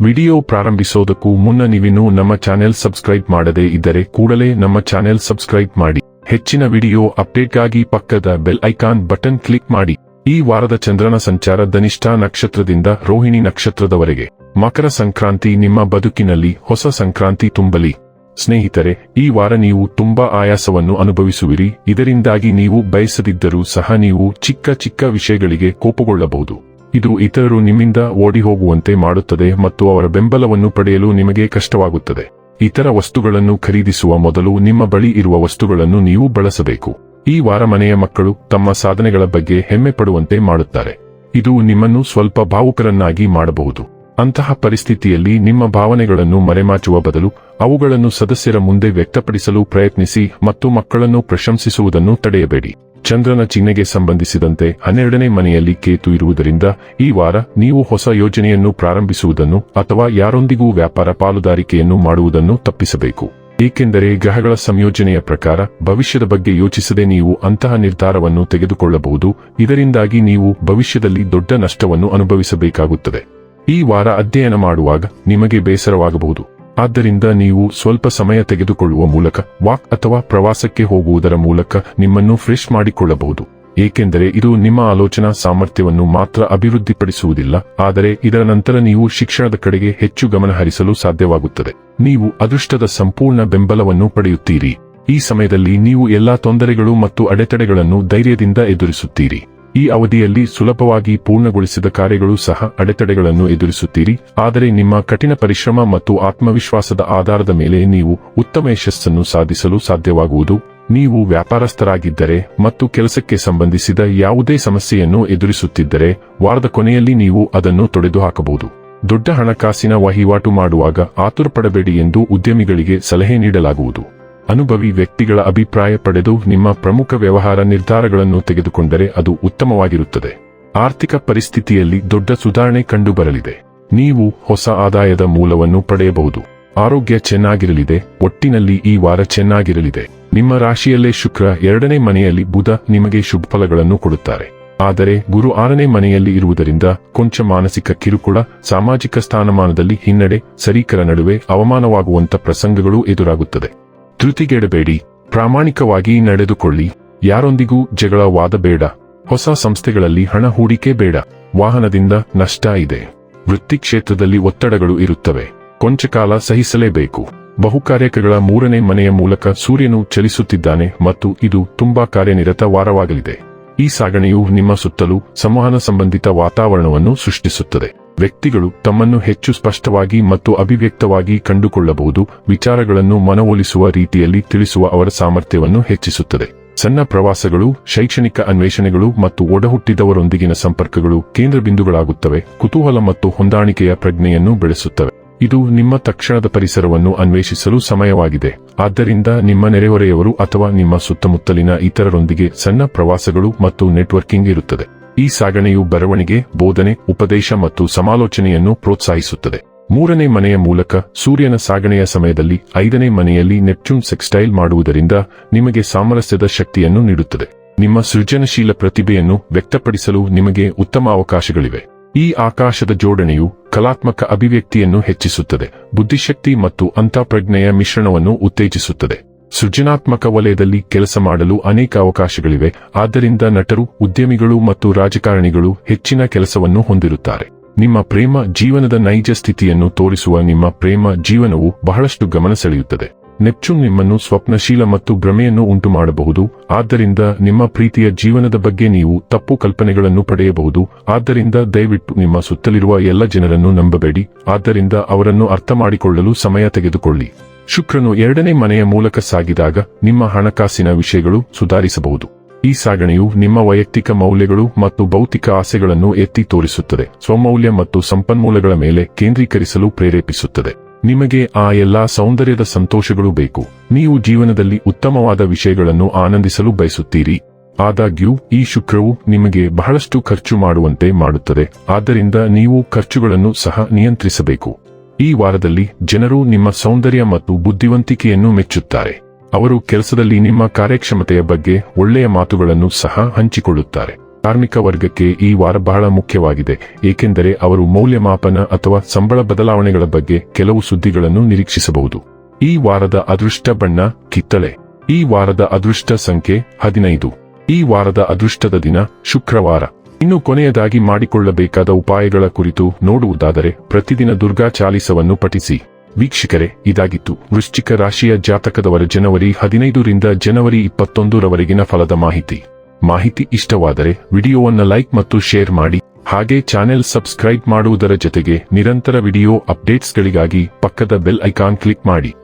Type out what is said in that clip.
Video ಪ್ರಾರಂಭಿಸೋದಕ್ಕೂ ಮುನ್ನ ನೀವಿನ್ನೂ ನಮ್ಮ ಚಾನೆಲ್ ಸಬ್ಸ್ಕ್ರೈಬ್ ಮಾಡದೇ ಇದ್ದರೆ ಕೂಡಲೇ ನಮ್ಮ ಚಾನೆಲ್ ಸಬ್ಸ್ಕ್ರೈಬ್ ಮಾಡಿ. ಹೆಚ್ಚಿನ ವಿಡಿಯೋ ಅಪ್ಡೇಟ್ಗಾಗಿ ಪಕ್ಕದ ಬೆಲ್ ಐಕಾನ್ ಬಟನ್ ಕ್ಲಿಕ್ ಮಾಡಿ. ಈ ವಾರದ ಚಂದ್ರನ ಸಂಚಾರ ಧನಿಷ್ಠ ನಕ್ಷತ್ರದಿಂದ ರೋಹಿಣಿ ನಕ್ಷತ್ರದವರೆಗೆ. ಮಕರ ಸಂಕ್ರಾಂತಿ ನಿಮ್ಮ ಬದುಕಿನಲ್ಲಿ ಹೊಸ ಸಂಕ್ರಾಂತಿ ತುಂಬಲಿ. ಸ್ನೇಹಿತರೆ, ಈ ವಾರ ನೀವು ತುಂಬಾ ಆಯಾಸವನ್ನು ಅನುಭವಿಸುವಿರಿ. ಇದರಿಂದಾಗಿ ನೀವು ಬಯಸದಿದ್ದರೂ ಸಹ ನೀವು ಚಿಕ್ಕ ಚಿಕ್ಕ ವಿಷಯಗಳಿಗೆ ಕೋಪಗೊಳ್ಳಬಹುದು. ಇದು ಇತರರು ನಿಮ್ಮಿಂದ ಓಡಿ ಹೋಗುವಂತೆ ಮಾಡುತ್ತದೆ ಮತ್ತು ಅವರ ಬೆಂಬಲವನ್ನು ಪಡೆಯಲು ನಿಮಗೆ ಕಷ್ಟವಾಗುತ್ತದೆ. ಇತರ ವಸ್ತುಗಳನ್ನು ಖರೀದಿಸುವ ಮೊದಲು ನಿಮ್ಮ ಬಳಿ ಇರುವ ವಸ್ತುಗಳನ್ನು ನೀವು ಬಳಸಬೇಕು. ಈ ವಾರ ಮನೆಯ ಮಕ್ಕಳು ತಮ್ಮ ಸಾಧನೆಗಳ ಬಗ್ಗೆ ಹೆಮ್ಮೆ ಪಡುವಂತೆ ಮಾಡುತ್ತಾರೆ. ಇದು ನಿಮ್ಮನ್ನು ಸ್ವಲ್ಪ ಭಾವುಕರನ್ನಾಗಿ ಮಾಡಬಹುದು. ಅಂತಹ ಪರಿಸ್ಥಿತಿಯಲ್ಲಿ ನಿಮ್ಮ ಭಾವನೆಗಳನ್ನು ಮರೆಮಾಚುವ ಬದಲು ಅವುಗಳನ್ನು ಸದಸ್ಯರ ಮುಂದೆ ವ್ಯಕ್ತಪಡಿಸಲು ಪ್ರಯತ್ನಿಸಿ ಮತ್ತು ಮಕ್ಕಳನ್ನು ಪ್ರಶಂಸಿಸುವುದನ್ನು ತಡೆಯಬೇಡಿ. ಚಂದ್ರನ ಚಿಹ್ನೆಗೆ ಸಂಬಂಧಿಸಿದಂತೆ ಹನ್ನೆರಡನೇ ಮನೆಯಲ್ಲಿ ಕೇತು ಇರುವುದರಿಂದ ಈ ವಾರ ನೀವು ಹೊಸ ಯೋಜನೆಯನ್ನು ಪ್ರಾರಂಭಿಸುವುದನ್ನು ಅಥವಾ ಯಾರೊಂದಿಗೂ ವ್ಯಾಪಾರ ಪಾಲುದಾರಿಕೆಯನ್ನು ಮಾಡುವುದನ್ನು ತಪ್ಪಿಸಬೇಕು. ಏಕೆಂದರೆ ಗ್ರಹಗಳ ಸಂಯೋಜನೆಯ ಪ್ರಕಾರ ಭವಿಷ್ಯದ ಬಗ್ಗೆ ಯೋಚಿಸದೆ ನೀವು ಅಂತಹ ನಿರ್ಧಾರವನ್ನು ತೆಗೆದುಕೊಳ್ಳಬಹುದು. ಇದರಿಂದಾಗಿ ನೀವು ಭವಿಷ್ಯದಲ್ಲಿ ದೊಡ್ಡ ನಷ್ಟವನ್ನು ಅನುಭವಿಸಬೇಕಾಗುತ್ತದೆ. ಈ ವಾರ ಅಧ್ಯಯನ ಮಾಡುವಾಗ ನಿಮಗೆ ಬೇಸರವಾಗಬಹುದು. ಆದ್ದರಿಂದ ನೀವು ಸ್ವಲ್ಪ ಸಮಯ ತೆಗೆದುಕೊಳ್ಳುವ ಮೂಲಕ, ವಾಕ್ ಅಥವಾ ಪ್ರವಾಸಕ್ಕೆ ಹೋಗುವುದರ ಮೂಲಕ ನಿಮ್ಮನ್ನು ಫ್ರೆಶ್ ಮಾಡಿಕೊಳ್ಳಬಹುದು. ಏಕೆಂದರೆ ಇದು ನಿಮ್ಮ ಆಲೋಚನಾ ಸಾಮರ್ಥ್ಯವನ್ನು ಮಾತ್ರ ಅಭಿವೃದ್ಧಿಪಡಿಸುವುದಿಲ್ಲ, ಆದರೆ ಇದರ ನಂತರ ನೀವು ಶಿಕ್ಷಣದ ಕಡೆಗೆ ಹೆಚ್ಚು ಗಮನ ಹರಿಸಲು ಸಾಧ್ಯವಾಗುತ್ತದೆ. ನೀವು ಅದೃಷ್ಟದ ಸಂಪೂರ್ಣ ಬೆಂಬಲವನ್ನು ಪಡೆಯುತ್ತೀರಿ. ಈ ಸಮಯದಲ್ಲಿ ನೀವು ಎಲ್ಲಾ ತೊಂದರೆಗಳು ಮತ್ತು ಅಡೆತಡೆಗಳನ್ನು ಧೈರ್ಯದಿಂದ ಎದುರಿಸುತ್ತೀರಿ. ಈ ಅವಧಿಯಲ್ಲಿ ಸುಲಭವಾಗಿ ಪೂರ್ಣಗೊಳಿಸಿದ ಕಾರ್ಯಗಳು ಸಹ ಅಡೆತಡೆಗಳನ್ನು ಎದುರಿಸುತ್ತೀರಿ. ಆದರೆ ನಿಮ್ಮ ಕಠಿಣ ಪರಿಶ್ರಮ ಮತ್ತು ಆತ್ಮವಿಶ್ವಾಸದ ಆಧಾರದ ಮೇಲೆ ನೀವು ಉತ್ತಮ ಯಶಸ್ಸನ್ನು ಸಾಧಿಸಲು ಸಾಧ್ಯವಾಗುವುದು. ನೀವು ವ್ಯಾಪಾರಸ್ಥರಾಗಿದ್ದರೆ ಮತ್ತು ಕೆಲಸಕ್ಕೆ ಸಂಬಂಧಿಸಿದ ಯಾವುದೇ ಸಮಸ್ಯೆಯನ್ನು ಎದುರಿಸುತ್ತಿದ್ದರೆ ವಾರದ ಕೊನೆಯಲ್ಲಿ ನೀವು ಅದನ್ನು ತೊಡೆದುಹಾಕಬಹುದು. ದೊಡ್ಡ ಹಣಕಾಸಿನ ವಹಿವಾಟು ಮಾಡುವಾಗ ಆತುರಪಡಬೇಡಿ ಎಂದು ಉದ್ಯಮಿಗಳಿಗೆ ಸಲಹೆ ನೀಡಲಾಗುವುದು. ಅನುಭವಿ ವ್ಯಕ್ತಿಗಳ ಅಭಿಪ್ರಾಯ ಪಡೆದು ನಿಮ್ಮ ಪ್ರಮುಖ ವ್ಯವಹಾರ ನಿರ್ಧಾರಗಳನ್ನು ತೆಗೆದುಕೊಂಡರೆ ಅದು ಉತ್ತಮವಾಗಿರುತ್ತದೆ. ಆರ್ಥಿಕ ಪರಿಸ್ಥಿತಿಯಲ್ಲಿ ದೊಡ್ಡ ಸುಧಾರಣೆ ಕಂಡುಬರಲಿದೆ. ನೀವು ಹೊಸ ಆದಾಯದ ಮೂಲವನ್ನು ಪಡೆಯಬಹುದು. ಆರೋಗ್ಯ ಚೆನ್ನಾಗಿರಲಿದೆ. ಒಟ್ಟಿನಲ್ಲಿ ಈ ವಾರ ಚೆನ್ನಾಗಿರಲಿದೆ. ನಿಮ್ಮ ರಾಶಿಯಲ್ಲೇ ಶುಕ್ರ ಎರಡನೇ ಮನೆಯಲ್ಲಿ ಬುಧ ನಿಮಗೆ ಶುಭ ಫಲಗಳನ್ನು ಕೊಡುತ್ತಾರೆ. ಆದರೆ ಗುರು ಆರನೇ ಮನೆಯಲ್ಲಿ ಇರುವುದರಿಂದ ಕೊಂಚ ಮಾನಸಿಕ ಕಿರುಕುಳ, ಸಾಮಾಜಿಕ ಸ್ಥಾನಮಾನದಲ್ಲಿ ಹಿನ್ನಡೆ, ಸರೀಕರ ನಡುವೆ ಅವಮಾನವಾಗುವಂತ ಪ್ರಸಂಗಗಳು ಎದುರಾಗುತ್ತದೆ. ಧೃತಿಗೆಡಬೇಡಿ. ಪ್ರಾಮಾಣಿಕವಾಗಿ ನಡೆದುಕೊಳ್ಳಿ. ಯಾರೊಂದಿಗೂ ಜಗಳ ವಾದ ಬೇಡ. ಹೊಸ ಸಂಸ್ಥೆಗಳಲ್ಲಿ ಹಣ ಹೂಡಿಕೆ ಬೇಡ. ವಾಹನದಿಂದ ನಷ್ಟ ಇದೆ. ವೃತ್ತಿ ಕ್ಷೇತ್ರದಲ್ಲಿ ಒತ್ತಡಗಳು ಇರುತ್ತವೆ. ಕೊಂಚ ಕಾಲ ಸಹಿಸಲೇಬೇಕು. ಬಹುಕಾರ್ಯಕಗಳ ಮೂರನೇ ಮನೆಯ ಮೂಲಕ ಸೂರ್ಯನು ಚಲಿಸುತ್ತಿದ್ದಾನೆ ಮತ್ತು ಇದು ತುಂಬಾ ಕಾರ್ಯನಿರತ ವಾರವಾಗಲಿದೆ. ಈ ಸಾಗಣೆಯು ನಿಮ್ಮ ಸುತ್ತಲೂ ಸಂವಹನ ಸಂಬಂಧಿತ ವಾತಾವರಣವನ್ನು ಸೃಷ್ಟಿಸುತ್ತದೆ. ವ್ಯಕ್ತಿಗಳು ತಮ್ಮನ್ನು ಹೆಚ್ಚು ಸ್ಪಷ್ಟವಾಗಿ ಮತ್ತು ಅಭಿವ್ಯಕ್ತವಾಗಿ ಕಂಡುಕೊಳ್ಳಬಹುದು, ವಿಚಾರಗಳನ್ನು ಮನವೊಲಿಸುವ ರೀತಿಯಲ್ಲಿ ತಿಳಿಸುವ ಅವರ ಸಾಮರ್ಥ್ಯವನ್ನು ಹೆಚ್ಚಿಸುತ್ತದೆ. ಸಣ್ಣ ಪ್ರವಾಸಗಳು, ಶೈಕ್ಷಣಿಕ ಅನ್ವೇಷಣೆಗಳು ಮತ್ತು ಒಡಹುಟ್ಟಿದವರೊಂದಿಗಿನ ಸಂಪರ್ಕಗಳು ಕೇಂದ್ರ ಬಿಂದುಗಳಾಗುತ್ತವೆ, ಕುತೂಹಲ ಮತ್ತು ಹೊಂದಾಣಿಕೆಯ ಪ್ರಜ್ಞೆಯನ್ನು ಬೆಳೆಸುತ್ತವೆ. ಇದು ನಿಮ್ಮ ತಕ್ಷಣದ ಪರಿಸರವನ್ನು ಅನ್ವೇಷಿಸಲು ಸಮಯವಾಗಿದೆ. ಆದ್ದರಿಂದ ನಿಮ್ಮ ನೆರೆಹೊರೆಯವರು ಅಥವಾ ನಿಮ್ಮ ಸುತ್ತಮುತ್ತಲಿನ ಇತರರೊಂದಿಗೆ ಸಣ್ಣ ಪ್ರವಾಸಗಳು ಮತ್ತು ನೆಟ್ವರ್ಕಿಂಗ್ ಇರುತ್ತದೆ. ಈ ಸಾಗಣೆಯು ಬರವಣಿಗೆ, ಬೋಧನೆ, ಉಪದೇಶ ಮತ್ತು ಸಮಾಲೋಚನೆಯನ್ನು ಪ್ರೋತ್ಸಾಹಿಸುತ್ತದೆ. ಮೂರನೇ ಮನೆಯ ಮೂಲಕ ಸೂರ್ಯನ ಸಾಗಣೆಯ ಸಮಯದಲ್ಲಿ ಐದನೇ ಮನೆಯಲ್ಲಿ ನೆಪ್ಚೂನ್ ಸೆಕ್ಸ್ಟೈಲ್ ಮಾಡುವುದರಿಂದ ನಿಮಗೆ ಸಾಮರಸ್ಯದ ಶಕ್ತಿಯನ್ನು ನೀಡುತ್ತದೆ. ನಿಮ್ಮ ಸೃಜನಶೀಲ ಪ್ರತಿಭೆಯನ್ನು ವ್ಯಕ್ತಪಡಿಸಲು ನಿಮಗೆ ಉತ್ತಮ ಅವಕಾಶಗಳಿವೆ. ಈ ಆಕಾಶದ ಜೋಡಣೆಯು ಕಲಾತ್ಮಕ ಅಭಿವ್ಯಕ್ತಿಯನ್ನು ಹೆಚ್ಚಿಸುತ್ತದೆ. ಬುದ್ಧಿಶಕ್ತಿ ಮತ್ತು ಅಂತಃಪ್ರಜ್ಞೆಯ ಮಿಶ್ರಣವನ್ನು ಉತ್ತೇಜಿಸುತ್ತದೆ. ಸೃಜನಾತ್ಮಕ ವಲಯದಲ್ಲಿ ಕೆಲಸ ಮಾಡಲು ಅನೇಕ ಅವಕಾಶಗಳಿವೆ, ಆದ್ದರಿಂದ ನಟರು, ಉದ್ಯಮಿಗಳು ಮತ್ತು ರಾಜಕಾರಣಿಗಳು ಹೆಚ್ಚಿನ ಕೆಲಸವನ್ನು ಹೊಂದಿರುತ್ತಾರೆ. ನಿಮ್ಮ ಪ್ರೇಮ ಜೀವನದ ನೈಜ ಸ್ಥಿತಿಯನ್ನು ತೋರಿಸುವ ನಿಮ್ಮ ಪ್ರೇಮ ಜೀವನವು ಬಹಳಷ್ಟು ಗಮನ ಸೆಳೆಯುತ್ತದೆ. ನೆಪ್ಚೂನ್ ನಿಮ್ಮನ್ನು ಸ್ವಪ್ನಶೀಲ ಮತ್ತು ಭ್ರಮೆಯನ್ನು ಉಂಟು ಮಾಡಬಹುದು ಆದ್ದರಿಂದ ನಿಮ್ಮ ಪ್ರೀತಿಯ ಜೀವನದ ಬಗ್ಗೆ ನೀವು ತಪ್ಪು ಕಲ್ಪನೆಗಳನ್ನು ಪಡೆಯಬಹುದು, ಆದ್ದರಿಂದ ದಯವಿಟ್ಟು ನಿಮ್ಮ ಸುತ್ತಲಿರುವ ಎಲ್ಲ ಜನರನ್ನು ನಂಬಬೇಡಿ, ಆದ್ದರಿಂದ ಅವರನ್ನು ಅರ್ಥ ಮಾಡಿಕೊಳ್ಳಲು ಸಮಯ ತೆಗೆದುಕೊಳ್ಳಿ. ಶುಕ್ರನು ಎರಡನೇ ಮನೆಯ ಮೂಲಕ ಸಾಗಿದಾಗ ನಿಮ್ಮ ಹಣಕಾಸಿನ ವಿಷಯಗಳು ಸುಧಾರಿಸಬಹುದು. ಈ ಸಾಗಣೆಯು ನಿಮ್ಮ ವೈಯಕ್ತಿಕ ಮೌಲ್ಯಗಳು ಮತ್ತು ಭೌತಿಕ ಆಸೆಗಳನ್ನು ಎತ್ತಿ ತೋರಿಸುತ್ತದೆ. ಸ್ವಮೌಲ್ಯ ಮತ್ತು ಸಂಪನ್ಮೂಲಗಳ ಮೇಲೆ ಕೇಂದ್ರೀಕರಿಸಲು ಪ್ರೇರೇಪಿಸುತ್ತದೆ. ನಿಮಗೆ ಆ ಎಲ್ಲಾ ಸೌಂದರ್ಯದ ಸಂತೋಷಗಳು ಬೇಕು. ನೀವು ಜೀವನದಲ್ಲಿ ಉತ್ತಮವಾದ ವಿಷಯಗಳನ್ನು ಆನಂದಿಸಲು ಬಯಸುತ್ತೀರಿ. ಆದಾಗ್ಯೂ, ಈ ಶುಕ್ರವು ನಿಮಗೆ ಬಹಳಷ್ಟು ಖರ್ಚು ಮಾಡುವಂತೆ ಮಾಡುತ್ತದೆ. ಆದ್ದರಿಂದ ನೀವು ಖರ್ಚುಗಳನ್ನು ಸಹ ನಿಯಂತ್ರಿಸಬೇಕು. ಈ ವಾರದಲ್ಲಿ ಜನರು ನಿಮ್ಮ ಸೌಂದರ್ಯ ಮತ್ತು ಬುದ್ಧಿವಂತಿಕೆಯನ್ನು ಮೆಚ್ಚುತ್ತಾರೆ. ಅವರು ಕೆಲಸದಲ್ಲಿ ನಿಮ್ಮ ಕಾರ್ಯಕ್ಷಮತೆಯ ಬಗ್ಗೆ ಒಳ್ಳೆಯ ಮಾತುಗಳನ್ನು ಸಹ ಹಂಚಿಕೊಳ್ಳುತ್ತಾರೆ. ಕಾರ್ಮಿಕ ವರ್ಗಕ್ಕೆ ಈ ವಾರ ಬಹಳ ಮುಖ್ಯವಾಗಿದೆ, ಏಕೆಂದರೆ ಅವರು ಮೌಲ್ಯಮಾಪನ ಅಥವಾ ಸಂಬಳ ಬದಲಾವಣೆಗಳ ಬಗ್ಗೆ ಕೆಲವು ಸುದ್ದಿಗಳನ್ನು ನಿರೀಕ್ಷಿಸಬಹುದು. ಈ ವಾರದ ಅದೃಷ್ಟ ಬಣ್ಣ ಕಿತ್ತಳೆ. ಈ ವಾರದ ಅದೃಷ್ಟ ಸಂಖ್ಯೆ ಹದಿನೈದು. ಈ ವಾರದ ಅದೃಷ್ಟದ ದಿನ ಶುಕ್ರವಾರ. ಇನ್ನು ಕೊನೆಯದಾಗಿ ಮಾಡಿಕೊಳ್ಳಬೇಕಾದ ಉಪಾಯಗಳ ಕುರಿತು ನೋಡುವುದಾದರೆ ಪ್ರತಿದಿನ ದುರ್ಗಾ ಚಾಲಿಸವನ್ನು ಪಠಿಸಿ. ವೀಕ್ಷಕರೇ, ಇದಾಗಿತ್ತು. ವೃಶ್ಚಿಕ ರಾಶಿಯ ಜಾತಕದವರ ಜನವರಿ ಹದಿನೈದರಿಂದ ಜನವರಿ ಇಪ್ಪತ್ತೊಂದರವರೆಗಿನ ಫಲದ ಮಾಹಿತಿ. ಮಾಹಿತಿ ಇಷ್ಟವಾದರೆ ವಿಡಿಯೋವನ್ನು ಲೈಕ್ ಮತ್ತು ಶೇರ್ ಮಾಡಿ. ಹಾಗೆ ಚಾನೆಲ್ ಸಬ್ಸ್ಕ್ರೈಬ್ ಮಾಡುವುದರ ಜೊತೆಗೆ ನಿರಂತರ ವಿಡಿಯೋ ಅಪ್ಡೇಟ್ಸ್ಗಳಿಗಾಗಿ ಪಕ್ಕದ ಬೆಲ್ ಐಕಾನ್ ಕ್ಲಿಕ್ ಮಾಡಿ.